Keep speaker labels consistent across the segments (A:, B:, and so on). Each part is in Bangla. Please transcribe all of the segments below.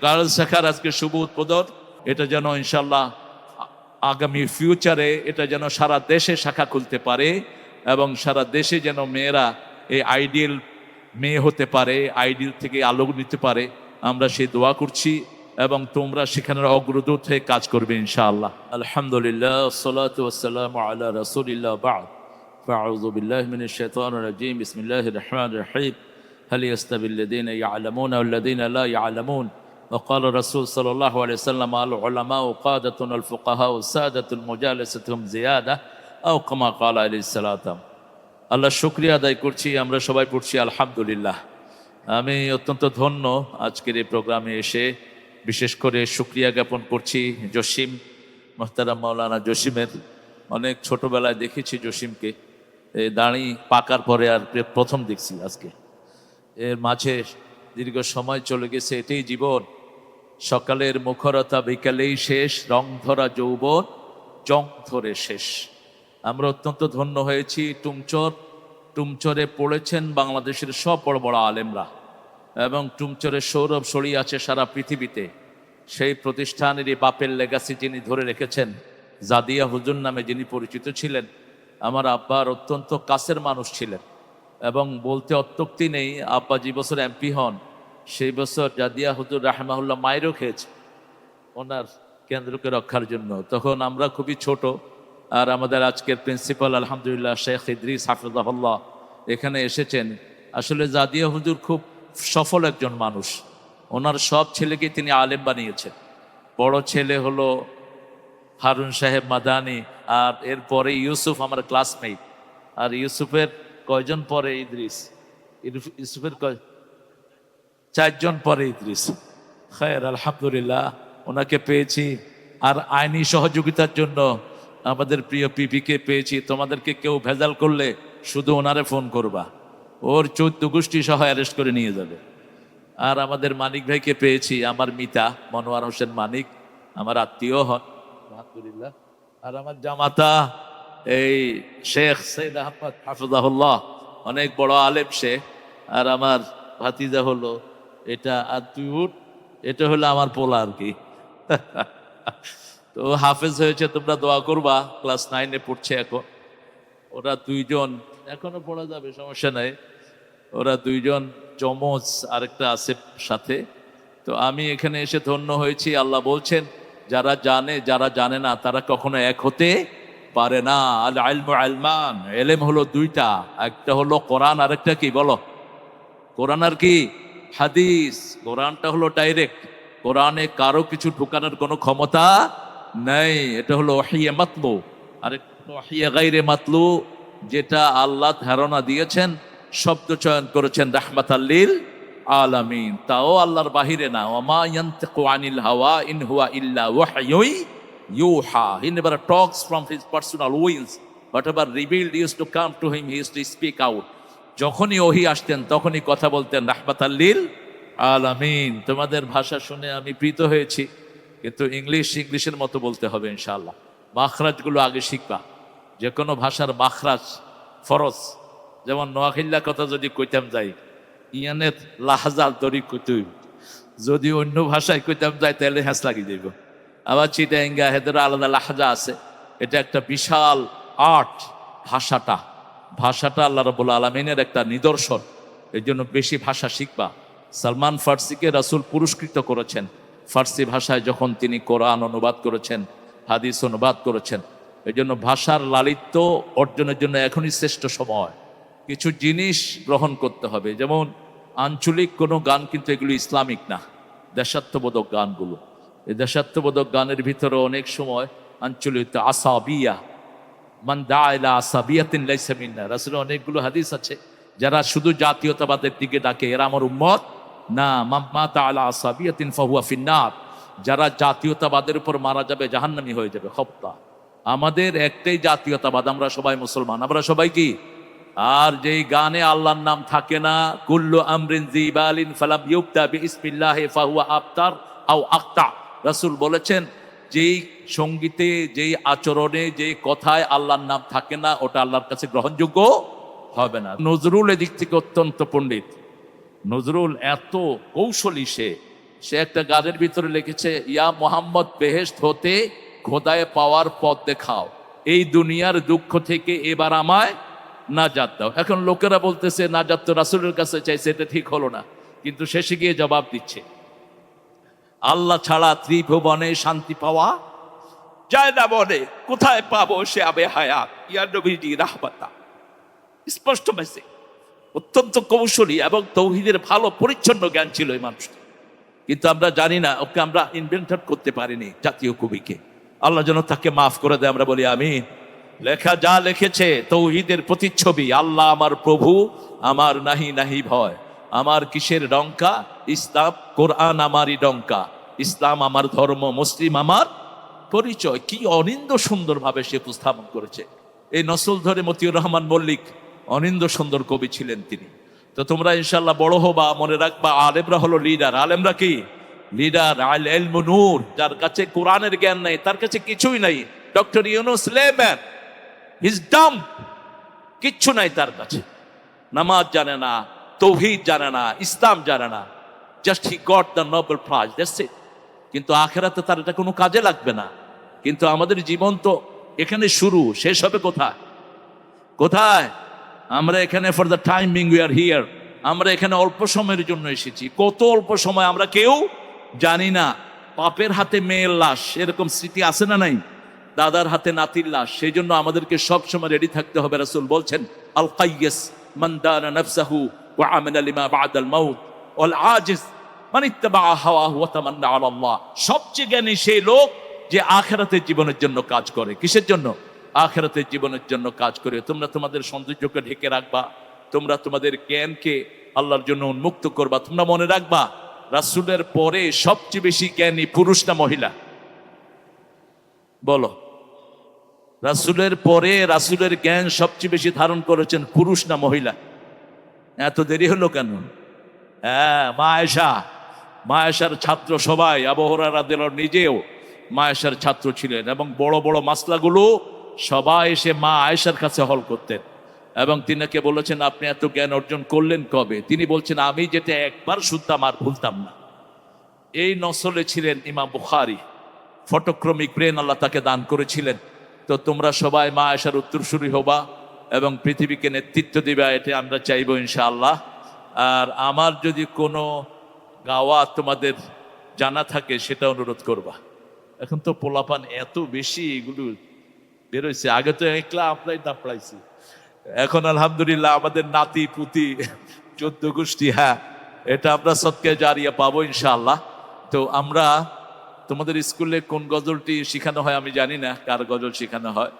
A: গার্লস শাখার আজকে শুভ উদ্বোধন এটা যেন ইনশাল্লাহ আ- আগামী ফিউচারে এটা যেন সারা দেশে শাখা খুলতে পারে এবং সারা দেশে যেন মেয়েরা এই আইডিয়াল মেয়ে হতে পারে আইডিয়াল থেকে আলোক নিতে পারে আমরা সেই দোয়া করছি এবং তোমরা সেখানে অগ্রদূত হয়ে কাজ করবে ইনশাআল্লাহ আলহামদুলিল্লাহ সালাত ওয়াসালাম আলা রাসূলিল্লাহ বাদ فأعوذ بالله من الشيطان الرجيم بسم الله الرحمن الرحيم هل يستوي الذين يعلمون والذين لا يعلمون وقال الرسول صلى الله عليه وسلم العلماء قادة الفقهاء السادة المجالستهم زيادة أو كما قال عليه الصلاة আল্লাহ শুক্রিয়া আদায় করছি আমরা সবাই পড়ছি আলহামদুলিল্লাহ আমি অত্যন্ত ধন্য আজকের এই প্রোগ্রামে এসে বিশেষ করে শুক্রিয়া জ্ঞাপন করছি জসিম মোহতারাম মাওলানা জসিমের অনেক ছোটবেলায় দেখেছি জসিমকে এই দাঁড়ি পাকার পরে আর প্রে- প্রথম দেখছি আজকে এর মাঝে দীর্ঘ সময় চলে গেছে এটাই জীবন সকালের মুখরতা বিকালেই শেষ, রং ধরা যৌবন, জং ধরে শেষ। আমরা অত্যন্ত ধন্য হয়েছি টুমচর। টুমচরে পড়েছেন বাংলাদেশের সব বড় বড় আলেমরা এবং টুমচরের সৌরভ ছড়িয়ে আছে সারা পৃথিবীতে। সেই প্রতিষ্ঠানেরই বাপের লেগাসি যিনি ধরে রেখেছেন, জাদিয়া হুজুর নামে যিনি পরিচিত ছিলেন, আমার আব্বার অত্যন্ত কাছের মানুষ ছিলেন এবং বলতে অত্যক্তি নেই, আব্বা যে বছর এমপি হন। সেই বছর জাদিয়া হুজুর রাহমাহুল্লাহ মায়েরও খেয়েছে। ওনার কেন্দ্রকে রক্ষার জন্য। তখন আমরা খুবই ছোট আর আমাদের আজকের প্রিন্সিপাল আলহামদুলিল্লাহ শেখ ইদ্রিস হাফিজাহুল্লাহ এখানে এসেছেন। আসলে জাদিয়া হুজুর খুব সফল একজন মানুষ। ওনার সব ছেলেকে তিনি আলেম বানিয়েছেন। বড় ছেলে হলো হারুন সাহেব মাদানি আর এরপরে ইউসুফ আমার ক্লাসমেট। আর ইউসুফের কয়জন পরে ইদ্রিস? ইউসুফ- ইউসুফের কয় চারজন পরে ইদ্রিস। খায়ের, আলহামদুলিল্লাহ, ওনাকে পেয়েছি। আর আইনি সহযোগিতার জন্য আমাদের প্রিয় পিপিকে পেয়েছি। তোমাদেরকে কেউ ভেজাল করলে শুধু ওনারে ফোন করবা। ওর চৌদ্দ গোষ্ঠী সহ অ্যারেস্ট করে নিয়ে যাবে। আর আমাদের মানিক ভাইকে পেয়েছি, আমার মিতা, মনোয়ার হোসেন মানিক, আমার আত্মীয় হন। আলহামদুলিল্লাহ। আর আমার জামাতা, এই শেখ সৈদ আহমদ হাফিজাহুল্লাহ, অনেক বড় আলেম সে। আর আমার ভাতিজা হলো এটা আর তুই উঠ এটা হলো আমার পোলা আর কি। তো হাফেজ হয়েছে, তোমরা দোয়া করবা, ক্লাস নাইনে পড়ছে এখন। ওরা দুইজন, এখনও পড়া যাবে, সমস্যা নাই। ওরা দুইজন চমচ আরেকটা আছে সাথে। তো আমি এখানে এসে ধন্য হয়েছি, আল্লাহ বলছেন, যারা জানে যারা জানে না, তারা কখনো এক হতে পারে না। আল আলম আলমান, এলেম হলো দুইটা, একটা হলো কোরআন, আরেকটা কি বলো? কোরআন আর কি? হাদিস, কোরআনটা হলো ডাইরেক্ট কোরআনে কারও কিছু ঢুকানোর কোনো ক্ষমতা নেই। এটা হলো ওহিয়ে মাতলু। আর ওহিয়ে গাইরে মাতলু, যেটা আল্লাহ ধারণা দিয়েছেন, শব্দ চয়ন করেছেন রাহমাত আল্লিল আলামিন। তাও আল্লাহর বাহিরে না। ওমা ইয়ান্তিকু আনিল হাওয়া ইন হুয়া ইল্লা ওয়াহয়ুই ইউহা। He never talks from his personal wills whatever revealed use to come to him he use to speak out যখনই ওহি আসতেন, তখনই কথা বলতেন রাহমাত আল্লিল আলামিন। তোমাদের ভাষা শুনে আমি প্রীত হয়েছি, কিন্তু ইংলিশ, ইংলিশের মতো বলতে হবে ইনশাআল্লাহ। মাখরাজগুলো আগে শিখবা। যে কোনো ভাষার মাখরাজ, ফরজ। যেমন নোয়াখিল্লা কথা যদি কইতাম যাই, ইয়ানের লাহাজাল দড়ি কইতে যদি অন্য ভাষায় কইতাম যাই তাহলে হ্যাঁস লাগিয়ে দেব আবার চিটাঙ্গা হেদের আলাদা লাহাজা আছে। এটা একটা বিশাল আর্ট ভাষাটা। ভাষাটা আল্লাহ রবুল আলমিনের একটা নিদর্শন। এই জন্য বেশি ভাষা শিখবা। সালমান ফার্সিকে রাসূল পুরস্কৃত করেছেন। ফার্সি ভাষায় যখন তিনি কোরআন অনুবাদ করেছেন, হাদিস অনুবাদ করেছেন এই জন্য ভাষার লালিত্য অর্জনের জন্য এখনই শ্রেষ্ঠ সময়। কিছু জিনিস গ্রহণ করতে হবে। যেমন, আঞ্চলিক কোনো গান কিন্তু এগুলি ইসলামিক না, দেশাত্মবোধক গানগুলো। এই দেশাত্মবোধক গানের ভিতরে অনেক সময় আঞ্চলিক আসাবিয়া মান দা ইলা আসাবিয়াতিন লাইসা মিন্না। রাসূলের অনেকগুলো হাদিস আছে, যারা শুধু জাতীয়তাবাদের দিকে ডাকে, এরা আমার উম্মত? না মাম্মা যারা জাতীয়তাবাদের উপর মারা যাবে, জাহান্নামি হয়ে যাবে হপ্তা আমাদের একটাই জাতীয়তাবাদ, আমরা সবাই মুসলমান। আমরা সবাই কি? আর যেই গানে আল্লাহর নাম থাকে না, কুল্লু আমরিন জিবালিন ফালাম ইউক্তা বিসমিল্লাহি ফাহুয়া আফতার আও আক্তা রাসূল বলেছেন যেই সঙ্গীতে, যেই আচরণে, যেই কথায় আল্লাহর নাম থাকে না, ওটা আল্লাহর কাছে গ্রহণযোগ্য হবে না। নজরুল এদিক থেকে অত্যন্ত পণ্ডিত। নজরুল এত কৌশলী সে। সে একটা গানের ভিতরে লিখেছে, ইয়া মোহাম্মদ বেহেস্ত হতে খোদায় পাওয়ার পথ দেখাও। এই দুনিয়ার দুঃখ থেকে এবার আমায় নাজাত দাও। এখন লোকেরা বলতেছে, নাজাত তো রাসুলের কাছে চাইছে, এটা ঠিক হলো না। কিন্তু শেষে গিয়ে জবাব দিচ্ছে। আল্লাহ ছাড়া ত্রিভুবনে শান্তি পাওয়া যায় না বলে কোথায় পাবো সে আবে হায়াত? নবীজি রাহবাতা স্পষ্ট মেসেজ অত্যন্ত কৌশলী এবং তৌহিদের ভালো পরিচ্ছন্ন জ্ঞান ছিল এই মানুষটা। কিন্তু আমরা জানি না, ওকে আমরা ইনভেন্টর করতে পারিনি জাতীয় কবিকে। আল্লাহ যেন তাকে মাফ করে দেয়, আমরা বলি আমি লেখা যা লিখেছে, তৌহিদের প্রতিচ্ছবি, আল্লাহ আমার প্রভু, আমার নাহি নাহি ভয়, আমার কিসের ডঙ্কা ইসলাম কোরআন আমারই ডঙ্কা। ইসলাম আমার ধর্ম, মুসলিম আমার পরিচয়। কি অনিন্দ সুন্দরভাবে সে উপস্থাপন করেছে। এই নসল ধরে মতিউর রহমান মল্লিক অনিন্দ সুন্দর কবি ছিলেন তিনি। তো তোমরা ইনশাল্লাহ বড় হবা, মনে রাখবা, আলেমরা হলো লিডার আলেমরা কি? লিডার আল নূর, যার কাছে কোরআনের জ্ঞান নাই, তার কাছে কিছুই নাই। Doctor Yunus layman his Dam কিচ্ছু নাই তার কাছে। নামাজ জানে না, তৌহিদ জানে না, ইসলাম জানে না। Just he got the Nobel prize that's it কিন্তু আখেরাতে তার এটা কোনো কাজে লাগবে না। কিন্তু আমাদের জীবন তো এখানে শুরু, শেষ হবে কোথায়? কোথায়? আমরা এখানে for the time being we are here আমরা এখানে অল্প সময়ের জন্য এসেছি। কত অল্প সময় আমরা কেউ জানি না। পাপের হাতে মেয়ের লাশ, এরকম স্মৃতি আছে না নাই? দাদার হাতে নাতির লাশ সেই জন্য আমাদেরকে সবসময় রেডি থাকতে হবে। রাসূল বলছেন আল কাইয়াস মান দানা নাফসাহু ওয়া আমালা লিমা বাদাল মাউত। মান সবচেয়ে জ্ঞানী সেই লোক যে আখেরাতের জীবনের জন্য কাজ করে। কিসের জন্য? আখেরাতের জীবনের জন্য কাজ করে। তোমরা তোমাদের সৌন্দর্যকে ঢেকে রাখবা, তোমরা তোমাদের জ্ঞানকে আল্লাহর জন্য উন্মুক্ত করবা, তোমরা মনে রাখবা, রাসুলের পরে সবচেয়ে বেশি জ্ঞানী পুরুষ না মহিলা? বলো। রাসূলের পরে রাসূলের জ্ঞান সবচেয়ে বেশি ধারণ করেছেন পুরুষ না মহিলা? এত দেরি হলো কেন? হ্যাঁ মা আয়েশা মা আয়েশার ছাত্র সবাই আবহরা রাদিল নিজেও মা আয়েশার ছাত্র ছিলেন এবং বড় বড় মাসলাগুলো সবাই এসে মা আয়েশার কাছে হল করতেন। এবং তিনাকে বলেছেন, আপনি এত জ্ঞান অর্জন করলেন কবে? তিনি বলছেন, আমি যেটা একবার শুনতাম আর ভুলতাম না। এই নসলে ছিলেন ইমাম বুখারি। ফটোক্রমিক ব্রেন আল্লাহ তাকে দান করেছিলেন। তো তোমরা সবাই মা আয়েশার উত্তরসূরি হবা এবং পৃথিবীকে নেতৃত্ব দিবা, এটা আমরা চাইব ইনশাআল্লাহ। আর আমার যদি কোনো গাওয়া তোমাদের জানা থাকে, সেটা অনুরোধ করবা। এখন তো পোলাপান এত বেশি এগুলো বেরোইছে আগে তো একলা আপনাই দাপড়াইছি এখন আলহামদুলিল্লাহ আমাদের নাতি, পুতি, চোদ্দ গোষ্ঠী হ্যাঁ এটা আমরা সৎকে জারিয়া পাবো ইনশাআল্লাহ। তো আমরা তোমাদের স্কুলে কোন গজলটি শেখানো হয় আমি জানি না, কার গজল শেখানো হয়।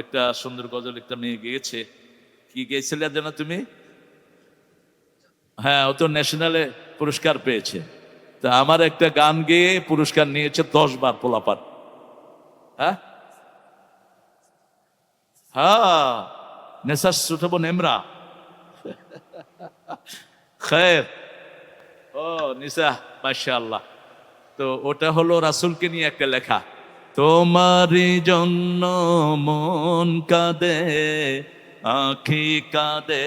A: একটা সুন্দর গজল একটা মেয়ে গিয়েছে। কি গেছিলে যেন তুমি? হ্যাঁ ও তো ন্যাশনালে পুরস্কার পেয়েছে। তা আমার একটা গান গেয়ে পুরস্কার নিয়েছে দশ বার পোলাপান। হ্যাঁ? হ্যাঁ নেশা সুঠাবো নেমরা। খের। ও নিসা মাশাআল্লাহ। তো ওটা হলো রাসূলকে নিয়ে একটা লেখা। তোমার জন্য মন কাঁদে, আখি কাঁদে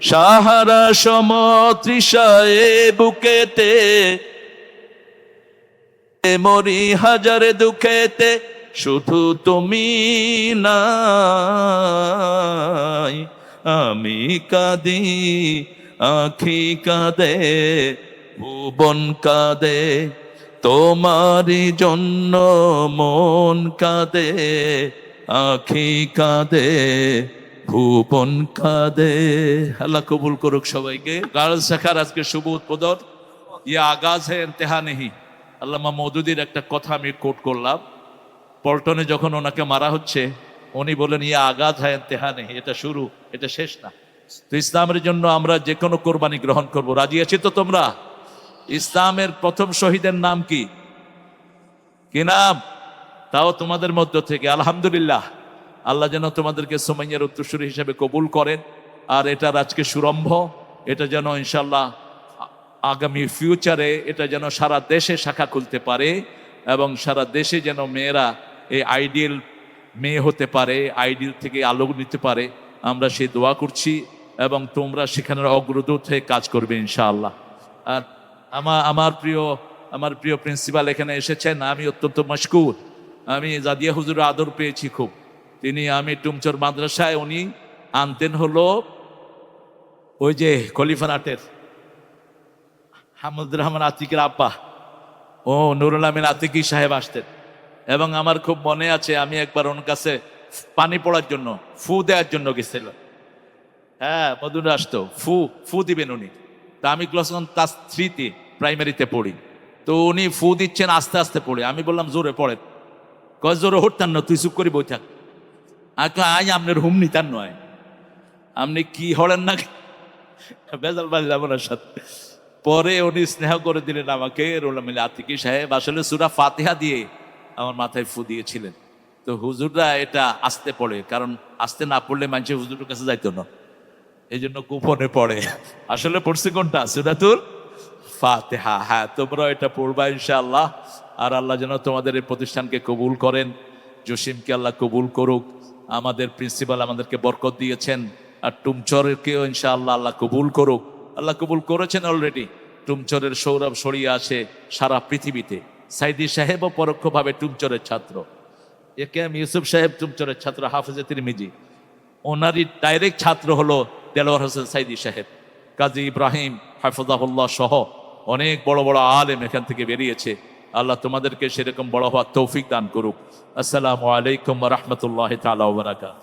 A: সাহারা সম সমতৃষায় বুকেতে মরি হাজারে দুঃখেতে শুধু তুমি নাই। আমি কাঁদি, আখি কাঁদে, ভুবন কাঁদে, তোমারই জন্য মন কাঁদে, আখি কাঁদে। ভুবন কাঁদে। আল্লাহ কবুল করুক সবাইকে। গার্লস শাখার আজকে শুভ উদ্বোধন। ইয়ে আগাজ হ্যাঁ ইন্তেহা নেহি। আল্লামা মৌদুদির একটা কথা আমি কোট করলাম। পল্টনে যখন ওনাকে মারা হচ্ছে, উনি বলেন ইয়ে আগাজ হ্যাঁ ইন্তেহা নেহি, এটা শুরু, এটা শেষ না। তো ইসলামের জন্য আমরা যে কোনো কোরবানি গ্রহণ করব। রাজি আছি তো তোমরা? ইসলামের প্রথম শহীদের নাম কি? কি নাম? তাও তোমাদের মধ্য থেকে। আলহামদুলিল্লাহ। আল্লাহ যেন তোমাদেরকে সোমাইয়ার উত্তরসূরি হিসেবে কবুল করেন। আর এটার আজকে সুরম্ভ, এটা যেন ইনশাল্লাহ আগামী ফিউচারে এটা যেন সারা দেশে শাখা খুলতে পারে এবং সারা দেশে যেন মেয়েরা এই আইডিয়াল মেয়ে হতে পারে আইডিয়াল থেকে আলো নিতে পারে। আমরা সেই দোয়া করছি এবং তোমরা সেখানে অগ্রদূত হয়ে কাজ করবে ইনশাআল্লাহ। আর আমার আমার প্রিয় আমার প্রিয় প্রিন্সিপাল এখানে এসেছেন, আমি অত্যন্ত মশকুর। আমি জাদিয়া হুজুর আদর পেয়েছি খুব। তিনি আমি টুমচর মাদ্রাসায় উনি আনতেন হলো ওই যে খলিফানাটের হামুদুর রহমান আতিকের আব্বা। ও নুরুল আমিন আতিকি সাহেব আসতেন। এবং আমার খুব মনে আছে আমি একবার ওর কাছে পানি পড়ার জন্য, ফু দেওয়ার জন্য গেছিল হ্যাঁ মধুর আসতো ফু ফু দিবেন উনি। তা আমি ক্লাস ক্লাস থ্রিতে, প্রাইমারিতে পড়ি। তো উনি ফু দিচ্ছেন, আস্তে আস্তে পড়ে। আমি বললাম, জোরে পড়ে কয়, জোরে হরতান না, তুই চুপ করি বই থাক। আর আজ আপনার হুম নিতার নয়। আপনি কি হলেন না? বেজাল বাজলাম ওনার সাথে। পরে উনি স্নেহ করে দিলেন আমাকে রোলামিল আতিকি সাহেব। আসলে সুরা ফাতিহা দিয়ে আমার মাথায় ফু দিয়েছিলেন। তো হুজুররা এটা আসতে পড়ে, কারণ আসতে না পড়লে মানুষের হুজুরের কাছে যাইতো না। এই জন্য কুপনে পড়ে। আসলে পড়ছে কোনটা? সুরাতুল ফাতেহা। হ্যাঁ তোমরা এটা পড়বা ইনশাআল্লাহ। আর আল্লাহ যেন তোমাদের এই প্রতিষ্ঠানকে কবুল করেন। জসিমকে আল্লাহ কবুল করুক। আমাদের প্রিন্সিপাল আমাদেরকে বরকত দিয়েছেন। আর টুমচরেরকেও ইনশাআল্লাহ আল্লাহ কবুল করুক। আল্লাহ কবুল করেছেন অলরেডি টুমচরের সৌরভ ছড়িয়ে আছে সারা পৃথিবীতে। সাইদি সাহেবও পরোক্ষভাবে টুমচরের ছাত্র। একে এম ইউসুফ সাহেব টুমচরের ছাত্র, হাফিজে তিরমিজি। ওনারই ডাইরেক্ট ছাত্র হলো দেলোয়ার হোসেন সাইদি সাহেব। কাজী ইব্রাহিম হাফিজাহুল্লাহ সহ অনেক বড় বড় আলেম এখান থেকে বেরিয়েছে। আল্লাহ তোমাদেরকে সেরকম বড় হওয়ার তৌফিক দান করুক। আসসালামু আলাইকুম রহমতুল্লাহ তালা বারাকাত